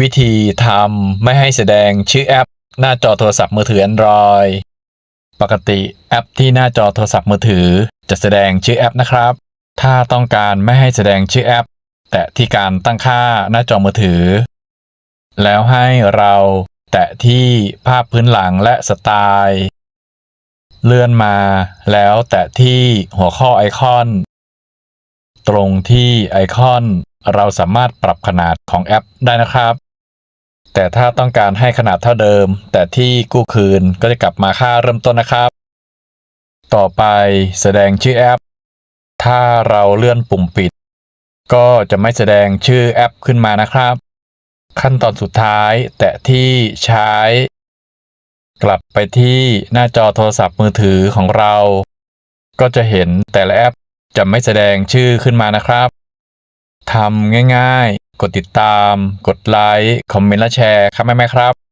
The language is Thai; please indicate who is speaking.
Speaker 1: วิธีทำไม่ให้แสดงชื่อแอป หน้าจอโทรศัพท์มือถือ Android ปกติแอปที่หน้าจอโทรศัพท์มือถือ จะแสดงชื่อแอปนะครับ ถ้าต้องการไม่ให้แสดงชื่อแอป แตะที่การตั้งค่าหน้าจอมือถือ แล้วให้เราแตะที่ภาพพื้นหลังและสไตล์ เลื่อนมาแล้วแตะที่หัวข้อไอคอน ตรงที่ไอคอนเราสามารถปรับขนาดของแอปได้นะครับ แต่ถ้าต้องการให้ขนาดเท่าเดิม แต่ที่กู้คืนก็จะกลับมาค่าเริ่มต้นนะครับ ต่อไปแสดงชื่อแอป ถ้าเราเลื่อนปุ่มปิด ก็จะไม่แสดงชื่อแอปขึ้นมานะครับ ขั้นตอนสุดท้ายแตะที่ใช้ กลับไปที่หน้าจอโทรศัพท์มือถือของเรา ก็จะเห็นแต่ละแอปจะไม่แสดงชื่อขึ้นมานะครับทำง่าย กดติดตาม กดไลค์ คอมเมนต์และแชร์ครับแม่ๆครับ